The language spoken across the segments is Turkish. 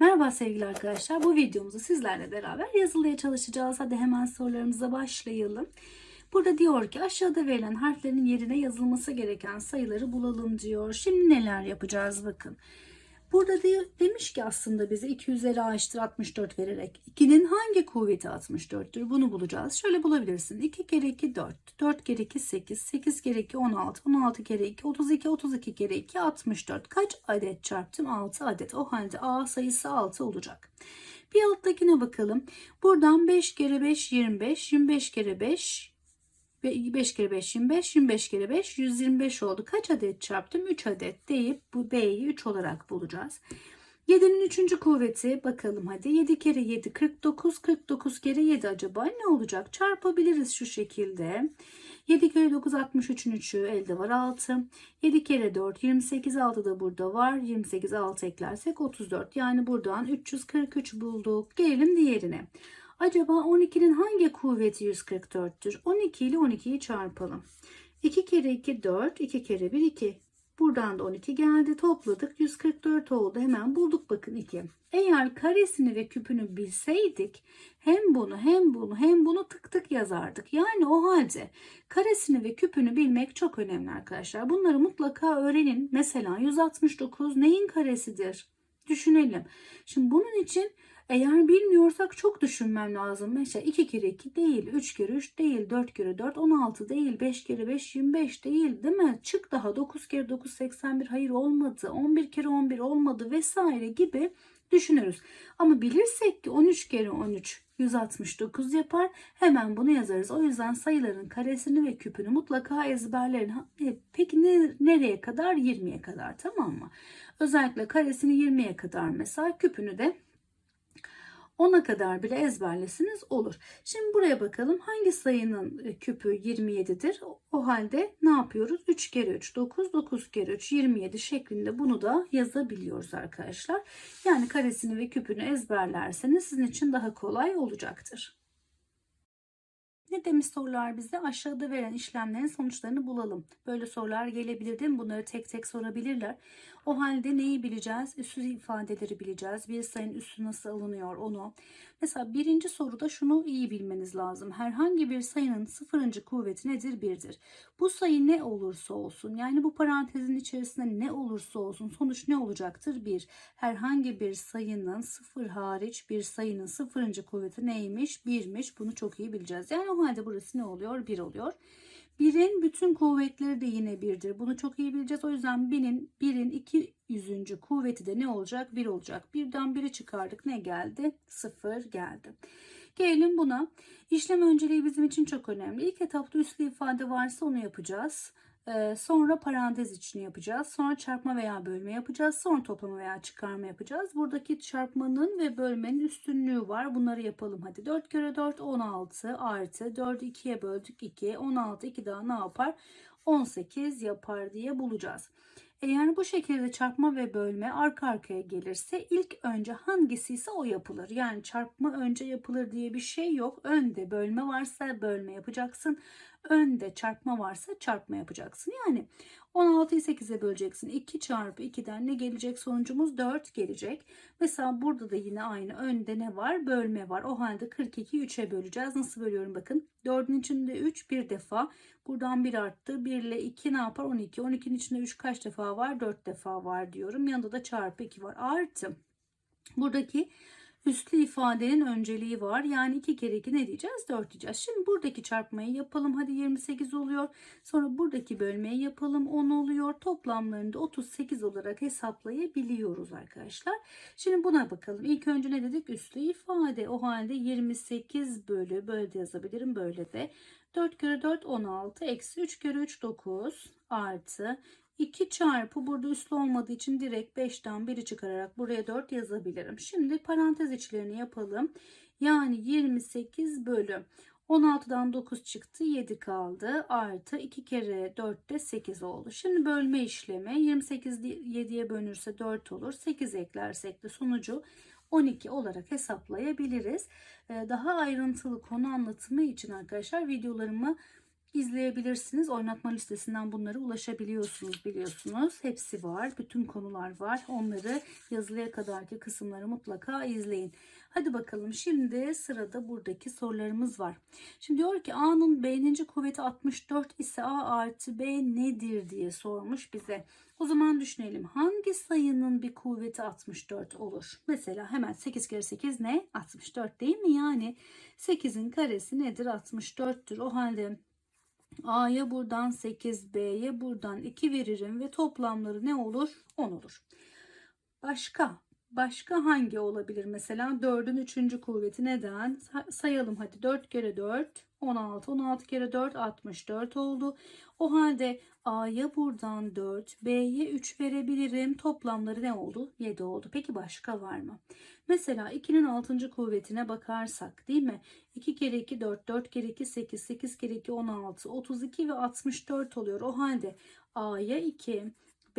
Merhaba sevgili arkadaşlar. Bu videomuzu sizlerle beraber yazılıya çalışacağız. Hadi hemen sorularımıza başlayalım. Burada diyor ki aşağıda verilen harflerin yerine yazılması gereken sayıları bulalım diyor. Şimdi neler yapacağız bakın. Burada diyor, demiş ki aslında bize 2 üzeri a eşittir 64 vererek 2'nin hangi kuvveti 64'tür bunu bulacağız. Şöyle bulabilirsin. 2 kere 2 4, 4 kere 2 8, 8 kere 2 16, 16 kere 2 32, 32 kere 2 64. Kaç adet çarptım? 6 adet. O halde a sayısı 6 olacak. Bir alttakine bakalım. Buradan 5 kere 5 25, 25 kere 5 ve 5 kere 5 25, 25 kere 5 125 oldu. Kaç adet çarptım? 3 adet deyip bu B'yi 3 olarak bulacağız. 7'nin 3. kuvveti bakalım hadi. 7 kere 7 49, 49 kere 7 acaba ne olacak? Çarpabiliriz şu şekilde. 7 kere 9 63'ün 3'ü elde var 6. 7 kere 4 28 6 da burada var. 28 6 eklersek 34. Yani buradan 343 bulduk. Gelelim diğerine. Acaba 12'nin hangi kuvveti 144'tür? 12 ile 12'yi çarpalım. 2 kere 2 4, 2 kere 1 2. Buradan da 12 geldi. Topladık. 144 oldu. Hemen bulduk bakın 2. Eğer karesini ve küpünü bilseydik hem bunu hem bunu hem bunu tık tık yazardık. Yani o halde karesini ve küpünü bilmek çok önemli arkadaşlar. Bunları mutlaka öğrenin. Mesela 169 neyin karesidir? Düşünelim. Şimdi bunun için eğer bilmiyorsak çok düşünmem lazım. Mesela 2 kere 2 değil, 3 kere 3 değil, 4 kere 4 16 değil, 5 kere 5 25 değil değil mi? Çık daha 9 kere 9 81 hayır olmadı, 11 kere 11 olmadı vesaire gibi düşünürüz. Ama bilirsek ki 13 kere 13 169 yapar. Hemen bunu yazarız. O yüzden sayıların karesini ve küpünü mutlaka ezberlerin. E, Peki ne, nereye kadar? 20'ye kadar tamam mı? Özellikle karesini 20'ye kadar mesela küpünü de 10'a kadar bile ezberlesiniz olur. Şimdi buraya bakalım hangi sayının e, küpü 27'dir? O halde ne yapıyoruz? 3 kere 3 9, 9 kere 3 27 şeklinde bunu da yazabiliyoruz arkadaşlar. Yani karesini ve küpünü ezberlerseniz sizin için daha kolay olacaktır. Ne demiş sorular bize? Aşağıda verilen işlemlerin sonuçlarını bulalım. Böyle sorular gelebilir değil mi? Bunları tek tek sorabilirler. O halde neyi bileceğiz? Üssü ifadeleri bileceğiz. Bir sayının üssü nasıl alınıyor onu. Mesela birinci soruda şunu iyi bilmeniz lazım. Herhangi bir sayının sıfırıncı kuvveti nedir? Birdir. Bu sayı ne olursa olsun yani bu parantezin içerisinde ne olursa olsun sonuç ne olacaktır? Bir. Herhangi bir sayının sıfır hariç bir sayının sıfırıncı kuvveti neymiş? Birmiş. Bunu çok iyi bileceğiz. Yani o halde burası ne oluyor? Bir oluyor. Birin bütün kuvvetleri de yine birdir. Bunu çok iyi bileceğiz. O yüzden binin, birin iki yüzüncü kuvveti de ne olacak? Bir olacak. Birden biri çıkardık. Ne geldi? Sıfır geldi. Gelelim buna. İşlem önceliği bizim için çok önemli. İlk etapta üslü ifade varsa onu yapacağız. Ee, sonra parantez içini yapacağız. Sonra çarpma veya bölme yapacağız. Sonra toplama veya çıkarma yapacağız. Buradaki çarpmanın ve bölmenin üstünlüğü var. Bunları yapalım. Hadi 4 kere 4 16 artı 4'ü 2'ye böldük 2. 16 2 daha ne yapar? 18 yapar diye bulacağız. Eğer bu şekilde çarpma ve bölme arka arkaya gelirse ilk önce hangisi ise o yapılır. Yani çarpma önce yapılır diye bir şey yok. Önde bölme varsa bölme yapacaksın. Önde çarpma varsa çarpma yapacaksın. Yani 16'yı 8'e böleceksin. 2 çarpı 2'den ne gelecek? Sonucumuz 4 gelecek. Mesela burada da yine aynı. Önde ne var? Bölme var. O halde 42'yi 3'e böleceğiz. Nasıl bölüyorum bakın. 4'ün içinde 3 bir defa. Buradan 1 arttı. 1 ile 2 ne yapar? 12. 12'nin içinde 3 kaç defa var? 4 defa var diyorum. Yanında da çarpı 2 var. Artı. Buradaki üslü ifadenin önceliği var. Yani 2 kere 2 ne diyeceğiz? 4 diyeceğiz. Şimdi buradaki çarpmayı yapalım. Hadi 28 oluyor. Sonra buradaki bölmeyi yapalım. 10 oluyor. Toplamlarını da 38 olarak hesaplayabiliyoruz arkadaşlar. Şimdi buna bakalım. İlk önce ne dedik? Üslü ifade. O halde 28 bölü böyle de yazabilirim. Böyle de 4 kere 4 16 eksi 3 kere 3 9 artı 2 çarpı burada üslü olmadığı için direkt 5'ten 1'i çıkararak buraya 4 yazabilirim. Şimdi parantez içlerini yapalım. Yani 28 bölü 16'dan 9 çıktı 7 kaldı artı 2 kere 4 de 8 oldu. Şimdi bölme işlemi 28 7'ye bölünürse 4 olur. 8 eklersek de sonucu 12 olarak hesaplayabiliriz. Daha ayrıntılı konu anlatımı için arkadaşlar videolarımı izleyebilirsiniz. Oynatma listesinden bunlara ulaşabiliyorsunuz biliyorsunuz. Hepsi var. Bütün konular var. Onları yazılıya kadarki kısımları mutlaka izleyin. Hadi bakalım şimdi sırada buradaki sorularımız var. Şimdi diyor ki A'nın B'ninci kuvveti 64 ise A artı B nedir diye sormuş bize. O zaman düşünelim hangi sayının bir kuvveti 64 olur? Mesela hemen 8 kere 8 ne? 64 değil mi? Yani 8'in karesi nedir? 64'tür. O halde A'ya buradan 8, B'ye buradan 2 veririm ve toplamları ne olur? 10 olur. Başka Başka hangi olabilir mesela? 4'ün 3. kuvveti neden? Sayalım hadi 4 kere 4 16. 16 kere 4 64 oldu. O halde A'ya buradan 4, B'ye 3 verebilirim. Toplamları ne oldu? 7 oldu. Peki başka var mı? Mesela 2'nin 6. kuvvetine bakarsak değil mi? 2 kere 2 4, 4 kere 2 8, 8 kere 2 16, 32 ve 64 oluyor. O halde A'ya 2,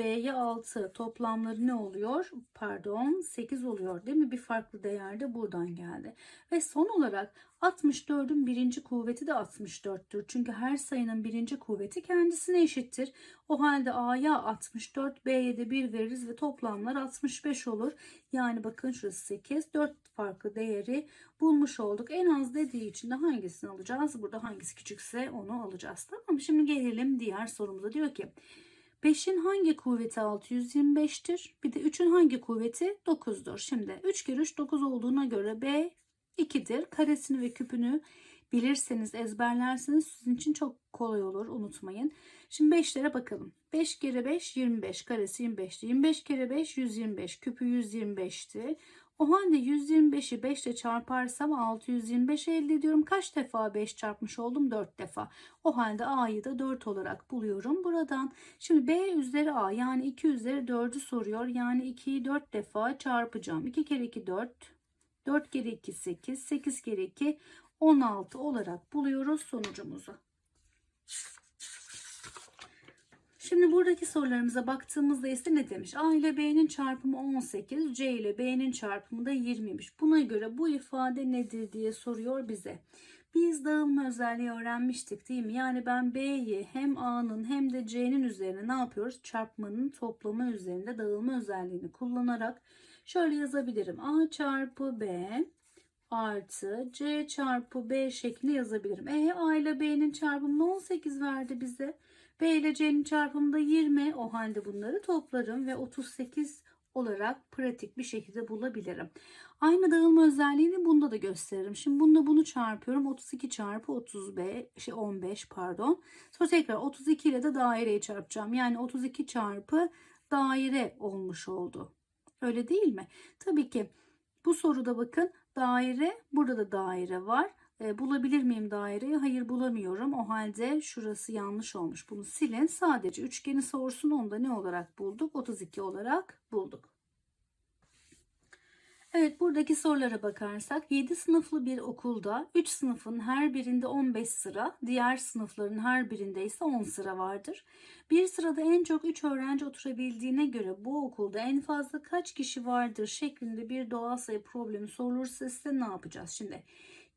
B'ye 6 toplamları ne oluyor? Pardon 8 oluyor değil mi? Bir farklı değer de buradan geldi. Ve son olarak 64'ün birinci kuvveti de 64'tür. Çünkü her sayının birinci kuvveti kendisine eşittir. O halde A'ya 64, B'ye de 1 veririz ve toplamlar 65 olur. Yani bakın şurası 8, 4 farklı değeri bulmuş olduk. En az dediği için de hangisini alacağız? Burada hangisi küçükse onu alacağız. Tamam Şimdi gelelim diğer sorumuza. Diyor ki 5'in hangi kuvveti 625'tir? Bir de 3'ün hangi kuvveti 9'dur? Şimdi 3 kere 3 9 olduğuna göre B 2'dir. Karesini ve küpünü bilirseniz ezberlerseniz sizin için çok kolay olur unutmayın. Şimdi 5'lere bakalım. 5 kere 5 25 karesi 25'ti. 25 kere 5 125 küpü 125'ti. O halde 125'i 5 ile çarparsam 625 elde ediyorum. Kaç defa 5 çarpmış oldum? 4 defa. O halde A'yı da 4 olarak buluyorum buradan. Şimdi B üzeri A yani 2 üzeri 4'ü soruyor. Yani 2'yi 4 defa çarpacağım. 2 kere 2 4. 4 kere 2 8. 8 kere 2 16 olarak buluyoruz sonucumuzu. Şimdi buradaki sorularımıza baktığımızda ise ne demiş? A ile B'nin çarpımı 18, C ile B'nin çarpımı da 20'miş. Buna göre bu ifade nedir diye soruyor bize. Biz dağılma özelliği öğrenmiştik değil mi? Yani ben B'yi hem A'nın hem de C'nin üzerine ne yapıyoruz? Çarpmanın toplamı üzerinde dağılma özelliğini kullanarak şöyle yazabilirim. A çarpı B artı C çarpı B şeklinde yazabilirim. E A ile B'nin çarpımı 18 verdi bize. B ile C'nin çarpımı da 20. O halde bunları toplarım ve 38 olarak pratik bir şekilde bulabilirim. Aynı dağılma özelliğini bunda da gösteririm. Şimdi bunda bunu çarpıyorum. 32 çarpı 35, şey 15 pardon. Sonra tekrar 32 ile de daireyi çarpacağım. Yani 32 çarpı daire olmuş oldu. Öyle değil mi? Tabii ki bu soruda bakın daire burada da daire var. E, bulabilir miyim daireyi? Hayır bulamıyorum. O halde şurası yanlış olmuş. Bunu silin. Sadece üçgeni sorsun. Onu da ne olarak bulduk? 32 olarak bulduk. Evet buradaki sorulara bakarsak 7 sınıflı bir okulda 3 sınıfın her birinde 15 sıra, diğer sınıfların her birinde ise 10 sıra vardır. Bir sırada en çok 3 öğrenci oturabildiğine göre bu okulda en fazla kaç kişi vardır şeklinde bir doğal sayı problemi sorulursa size ne yapacağız? Şimdi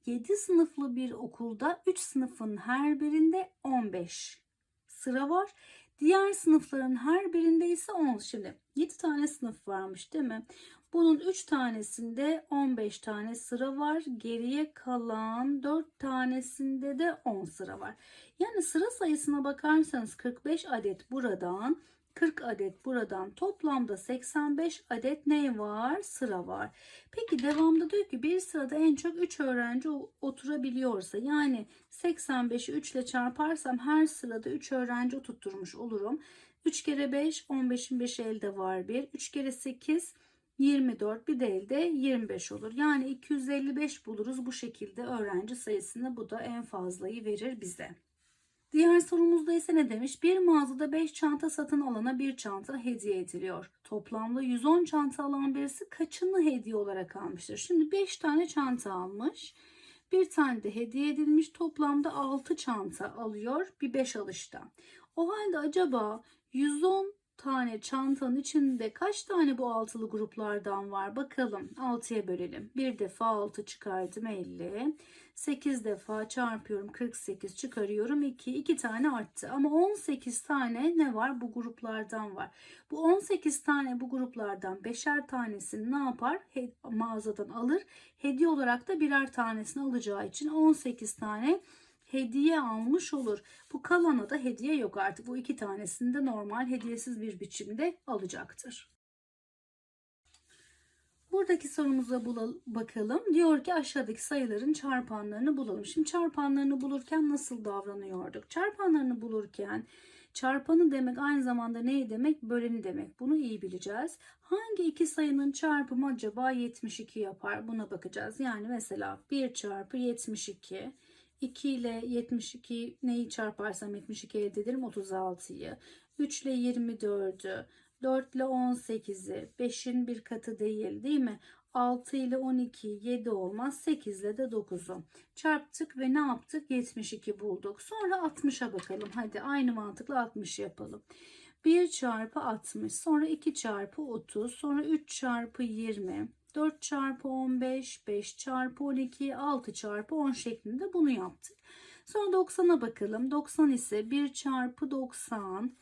7 sınıflı bir okulda 3 sınıfın her birinde 15 sıra var. Diğer sınıfların her birinde ise 10. Şimdi 7 tane sınıf varmış değil mi? Bunun 3 tanesinde 15 tane sıra var. Geriye kalan 4 tanesinde de 10 sıra var. Yani sıra sayısına bakarsanız 45 adet buradan 40 adet buradan toplamda 85 adet ne var? Sıra var. Peki devamda diyor ki bir sırada en çok 3 öğrenci oturabiliyorsa yani 85'i 3 ile çarparsam her sırada 3 öğrenci oturtturmuş olurum. 3 kere 5 15'in 5 elde var 1. 3 kere 8 24 bir de elde 25 olur. Yani 255 buluruz bu şekilde öğrenci sayısını bu da en fazlayı verir bize. Diğer sorumuzda ise ne demiş? Bir mağazada 5 çanta satın alana bir çanta hediye ediliyor. Toplamda 110 çanta alan birisi kaçını hediye olarak almıştır? Şimdi 5 tane çanta almış. Bir tane de hediye edilmiş. Toplamda 6 çanta alıyor bir 5 alışta. O halde acaba 110 tane çantanın içinde kaç tane bu altılı gruplardan var? Bakalım 6'ya bölelim. Bir defa 6 çıkardım 50. 8 defa çarpıyorum 48 çıkarıyorum 2. 2 tane arttı ama 18 tane ne var? Bu gruplardan var. Bu 18 tane bu gruplardan 5'er tanesini ne yapar? Mağazadan alır. Hediye olarak da birer tanesini alacağı için 18 tane hediye almış olur. Bu kalana da hediye yok artık. Bu iki tanesini de normal hediyesiz bir biçimde alacaktır. Buradaki sorumuza bakalım. Diyor ki aşağıdaki sayıların çarpanlarını bulalım. Şimdi çarpanlarını bulurken nasıl davranıyorduk? Çarpanlarını bulurken çarpanı demek aynı zamanda ne demek? Böleni demek. Bunu iyi bileceğiz. Hangi iki sayının çarpımı acaba 72 yapar? Buna bakacağız. Yani mesela 1 çarpı 72 2 ile 72 neyi çarparsam 72 elde ederim 36'yı. 3 ile 24'ü, 4 ile 18'i, 5'in bir katı değil değil mi? 6 ile 12 7 olmaz 8 ile de 9'u çarptık ve ne yaptık? 72 bulduk. Sonra 60'a bakalım. Hadi aynı mantıkla 60 yapalım. 1 çarpı 60 sonra 2 çarpı 30 sonra 3 çarpı 20 4 çarpı 15 5 çarpı 12 6 çarpı 10 şeklinde bunu yaptık. Sonra 90'a bakalım. 90 ise 1 çarpı 90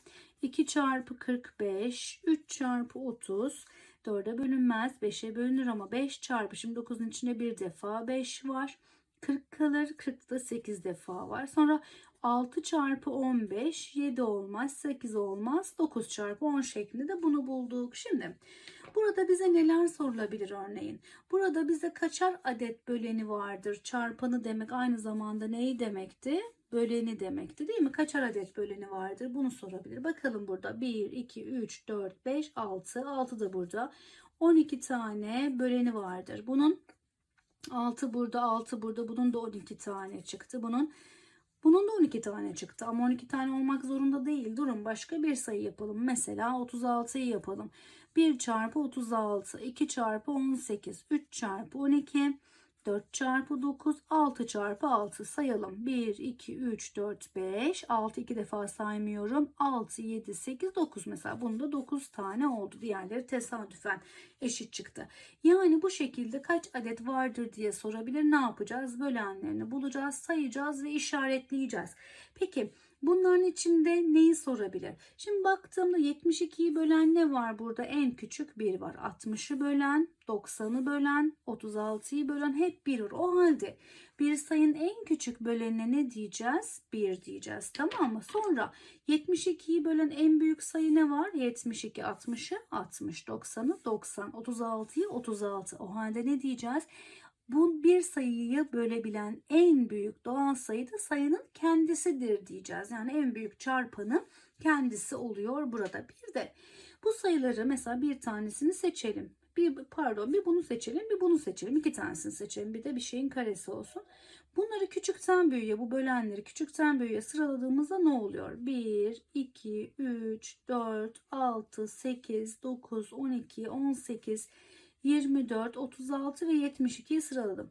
2 çarpı 45 3 çarpı 30 4'e bölünmez 5'e bölünür ama 5 çarpı şimdi 9'un içinde bir defa 5 var. 40 kalır 40'da 8 defa var. Sonra 6 çarpı 15 7 olmaz 8 olmaz 9 çarpı 10 şeklinde de bunu bulduk şimdi burada bize neler sorulabilir örneğin burada bize kaçar adet böleni vardır çarpanı demek aynı zamanda neyi demekti böleni demekti değil mi? Kaçar adet böleni vardır? Bunu sorabilir. Bakalım burada 1, 2, 3, 4, 5, 6. 6 da burada. 12 tane böleni vardır. Bunun 6 burada, 6 burada. Bunun da 12 tane çıktı. Bunun bunun da 12 tane çıktı ama 12 tane olmak zorunda değil. Durun başka bir sayı yapalım. Mesela 36'yı yapalım. 1 çarpı 36, 2 çarpı 18, 3 çarpı 12, 4 çarpı 9, 6 çarpı 6 sayalım. 1, 2, 3, 4, 5, 6 iki defa saymıyorum. 6, 7, 8, 9 mesela. Bunda 9 tane oldu. Diğerleri tesadüfen eşit çıktı. Yani bu şekilde kaç adet vardır diye sorabilir. Ne yapacağız? Bölenlerini bulacağız, sayacağız ve işaretleyeceğiz. Peki Bunların içinde neyi sorabilir? Şimdi baktığımda 72'yi bölen ne var burada? En küçük 1 var. 60'ı bölen, 90'ı bölen, 36'yı bölen hep 1 var. O halde bir sayının en küçük bölenine ne diyeceğiz? 1 diyeceğiz. Tamam mı? Sonra 72'yi bölen en büyük sayı ne var? 72, 60'ı 60, 90'ı 90, 36'yı 36. O halde ne diyeceğiz? Bu bir sayıyı bölebilen en büyük doğal sayı da sayının kendisidir diyeceğiz. Yani en büyük çarpanı kendisi oluyor burada. Bir de bu sayıları mesela bir tanesini seçelim. Bir pardon bir bunu seçelim bir bunu seçelim. iki tanesini seçelim bir de bir şeyin karesi olsun. Bunları küçükten büyüğe bu bölenleri küçükten büyüğe sıraladığımızda ne oluyor? 1, 2, 3, 4, 6, 8, 9, 12, 18, 24, 36 ve 72'yi sıraladım.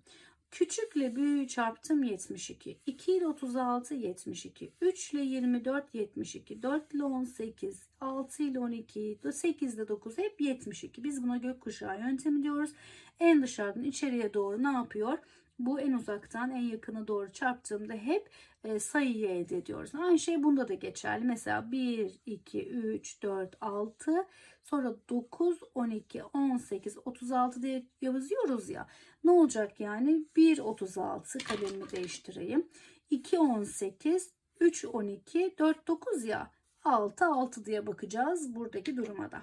Küçükle büyüğü çarptım 72. 2 ile 36 72. 3 ile 24 72. 4 ile 18. 6 ile 12. 8 ile 9 hep 72. Biz buna gökkuşağı yöntemi diyoruz. En dışarıdan içeriye doğru ne yapıyor? Bu en uzaktan en yakına doğru çarptığımda hep e, sayıyı elde ediyoruz. Aynı şey bunda da geçerli. Mesela 1, 2, 3, 4, 6 sonra 9, 12, 18, 36 diye yazıyoruz ya. Ne olacak yani? 1, 36 kalemimi değiştireyim. 2, 18, 3, 12, 4, 9 ya. 6, 6 diye bakacağız buradaki duruma da.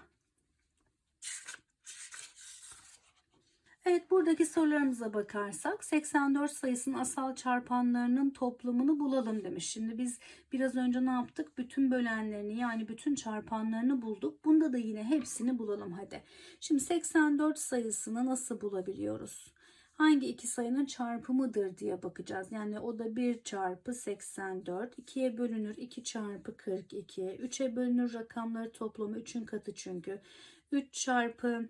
Evet buradaki sorularımıza bakarsak 84 sayısının asal çarpanlarının toplamını bulalım demiş. Şimdi biz biraz önce ne yaptık? Bütün bölenlerini yani bütün çarpanlarını bulduk. Bunda da yine hepsini bulalım hadi. Şimdi 84 sayısını nasıl bulabiliyoruz? Hangi iki sayının çarpımıdır diye bakacağız. Yani o da 1 çarpı 84. 2'ye bölünür 2 çarpı 42. 3'e bölünür rakamları toplamı 3'ün katı çünkü. 3 çarpı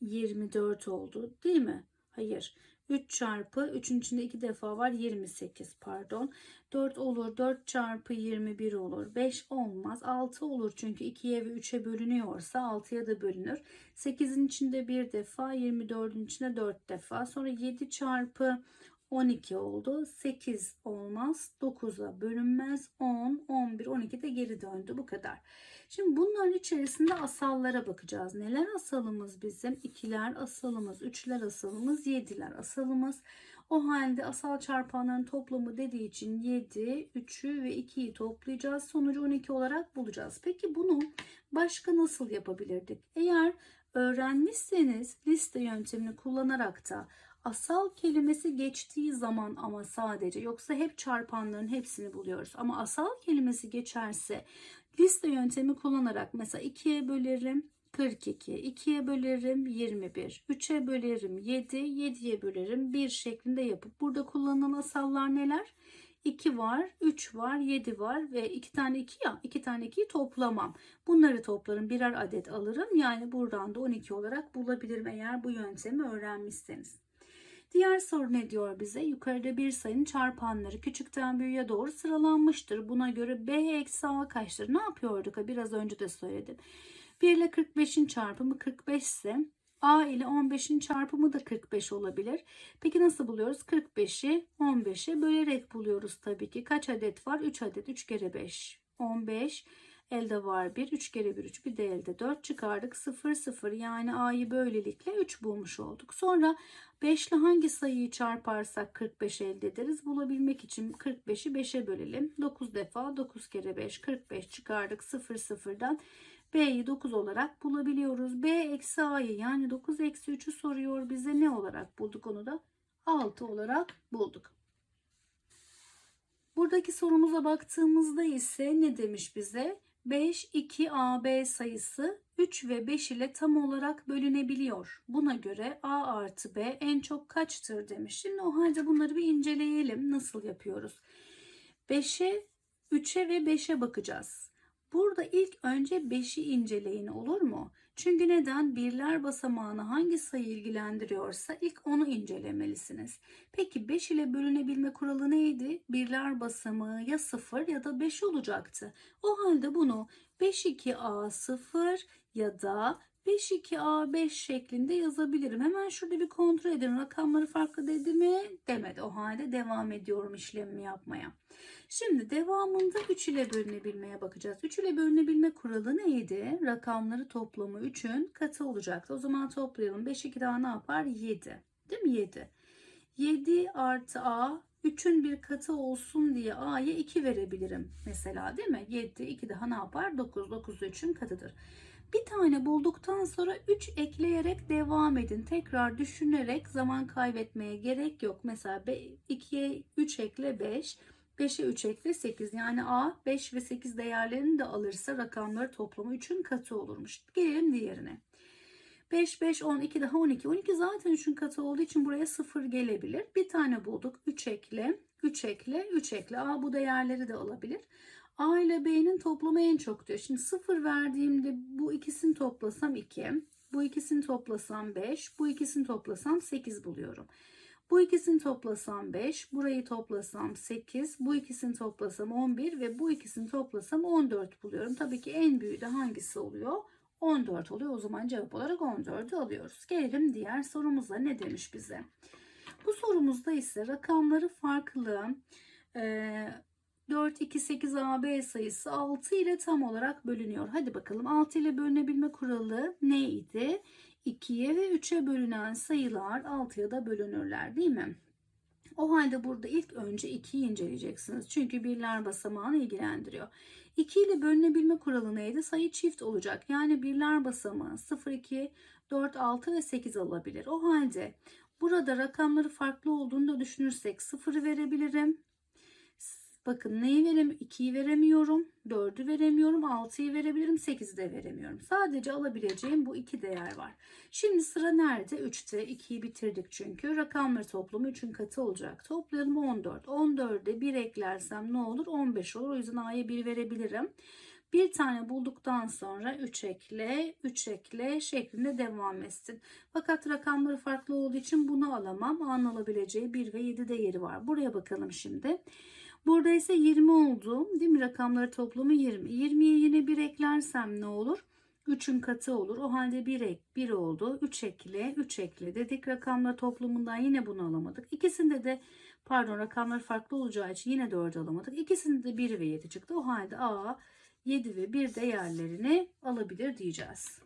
24 oldu değil mi? Hayır. 3 çarpı 3'ün içinde 2 defa var 28 pardon. 4 olur 4 çarpı 21 olur. 5 olmaz 6 olur çünkü 2'ye ve 3'e bölünüyorsa 6'ya da bölünür. 8'in içinde 1 defa 24'ün içinde 4 defa. Sonra 7 çarpı 12 oldu. 8 olmaz. 9'a bölünmez. 10, 11, 12 de geri döndü. Bu kadar. Şimdi bunların içerisinde asallara bakacağız. Neler asalımız bizim? İkiler asalımız, üçler asalımız, yediler asalımız. O halde asal çarpanların toplamı dediği için 7, 3'ü ve 2'yi toplayacağız. Sonucu 12 olarak bulacağız. Peki bunu başka nasıl yapabilirdik? Eğer öğrenmişseniz liste yöntemini kullanarak da asal kelimesi geçtiği zaman ama sadece yoksa hep çarpanların hepsini buluyoruz. Ama asal kelimesi geçerse liste yöntemi kullanarak mesela 2'ye bölerim 42, 2'ye bölerim 21, 3'e bölerim 7, 7'ye bölerim 1 şeklinde yapıp burada kullanılan asallar neler? 2 var, 3 var, 7 var ve 2 tane 2 ya 2 tane 2'yi toplamam. Bunları toplarım birer adet alırım. Yani buradan da 12 olarak bulabilirim eğer bu yöntemi öğrenmişseniz. Diğer soru ne diyor bize? Yukarıda bir sayının çarpanları küçükten büyüğe doğru sıralanmıştır. Buna göre B eksi A kaçtır? Ne yapıyorduk? Biraz önce de söyledim. 1 ile 45'in çarpımı 45 ise A ile 15'in çarpımı da 45 olabilir. Peki nasıl buluyoruz? 45'i 15'e bölerek buluyoruz tabii ki. Kaç adet var? 3 adet. 3 kere 5. 15. Elde var 1. 3 kere 1 3. Bir de elde 4 çıkardık. 0 0 yani A'yı böylelikle 3 bulmuş olduk. Sonra 5 ile hangi sayıyı çarparsak 45 elde ederiz? Bulabilmek için 45'i 5'e bölelim. 9 defa 9 kere 5 45 çıkardık 0 0'dan. B'yi 9 olarak bulabiliyoruz. B eksi A'yı yani 9 eksi 3'ü soruyor bize ne olarak bulduk onu da? 6 olarak bulduk. Buradaki sorumuza baktığımızda ise ne demiş bize? 5, 2 AB sayısı 3 ve 5 ile tam olarak bölünebiliyor. Buna göre A artı B en çok kaçtır demiş. Şimdi o halde bunları bir inceleyelim. Nasıl yapıyoruz? 5'e, 3'e ve 5'e bakacağız. Burada ilk önce 5'i inceleyin olur mu? Çünkü neden? Birler basamağını hangi sayı ilgilendiriyorsa ilk onu incelemelisiniz. Peki 5 ile bölünebilme kuralı neydi? Birler basamağı ya 0 ya da 5 olacaktı. O halde bunu 5-2A 0 ya da 5-2A5 şeklinde yazabilirim. Hemen şurada bir kontrol edin. Rakamları farklı dedi mi? Demedi. O halde devam ediyorum işlemimi yapmaya. Şimdi devamında 3 ile bölünebilmeye bakacağız. 3 ile bölünebilme kuralı neydi? Rakamları toplamı 3'ün katı olacaktı. O zaman toplayalım. 5 2 daha ne yapar? 7. Değil mi? 7. 7 artı A 3'ün bir katı olsun diye A'ya 2 verebilirim. Mesela değil mi? 7 2 daha ne yapar? 9. 9 3'ün katıdır. Bir tane bulduktan sonra 3 ekleyerek devam edin. Tekrar düşünerek zaman kaybetmeye gerek yok. Mesela 2'ye 3 ekle 5. 5'e 3 ekle 8 yani A 5 ve 8 değerlerini de alırsa rakamları toplamı 3'ün katı olurmuş. Gelelim diğerine. 5, 5, 10, 2 daha 12. 12 zaten 3'ün katı olduğu için buraya 0 gelebilir. Bir tane bulduk. 3 ekle, 3 ekle, 3 ekle. A bu değerleri de alabilir. A ile B'nin toplamı en çok diyor. Şimdi 0 verdiğimde bu ikisini toplasam 2. Bu ikisini toplasam 5. Bu ikisini toplasam 8 buluyorum. Bu ikisini toplasam 5, burayı toplasam 8, bu ikisini toplasam 11 ve bu ikisini toplasam 14 buluyorum. Tabii ki en büyüğü de hangisi oluyor? 14 oluyor. O zaman cevap olarak 14'ü alıyoruz. Gelelim diğer sorumuza ne demiş bize? Bu sorumuzda ise rakamları farklı. Ee, 4, 2, 8 AB sayısı 6 ile tam olarak bölünüyor. Hadi bakalım 6 ile bölünebilme kuralı neydi? 2'ye ve 3'e bölünen sayılar 6'ya da bölünürler değil mi? O halde burada ilk önce 2'yi inceleyeceksiniz. Çünkü birler basamağını ilgilendiriyor. 2 ile bölünebilme kuralı neydi? Sayı çift olacak. Yani birler basamağı 0, 2, 4, 6 ve 8 alabilir. O halde burada rakamları farklı olduğunu da düşünürsek 0'ı verebilirim. Bakın neyi veremiyorum? 2'yi veremiyorum. 4'ü veremiyorum. 6'yı verebilirim. 8'i de veremiyorum. Sadece alabileceğim bu iki değer var. Şimdi sıra nerede? 3'te. 2'yi bitirdik çünkü. Rakamları toplamı 3'ün katı olacak. Toplayalım 14. 14'e 1 eklersem ne olur? 15 olur. O yüzden A'ya 1 verebilirim. Bir tane bulduktan sonra 3 ekle, 3 ekle şeklinde devam etsin. Fakat rakamları farklı olduğu için bunu alamam. A'nın alabileceği 1 ve 7 değeri var. Buraya bakalım şimdi. Burada ise 20 oldu. Değil mi? Rakamları toplamı 20. 20'ye yine 1 eklersem ne olur? 3'ün katı olur. O halde 1 ek 1 oldu. 3 ekle, 3 ekle dedik. Rakamlar toplumundan yine bunu alamadık. İkisinde de pardon rakamlar farklı olacağı için yine 4 alamadık. İkisinde de 1 ve 7 çıktı. O halde A 7 ve 1 değerlerini alabilir diyeceğiz.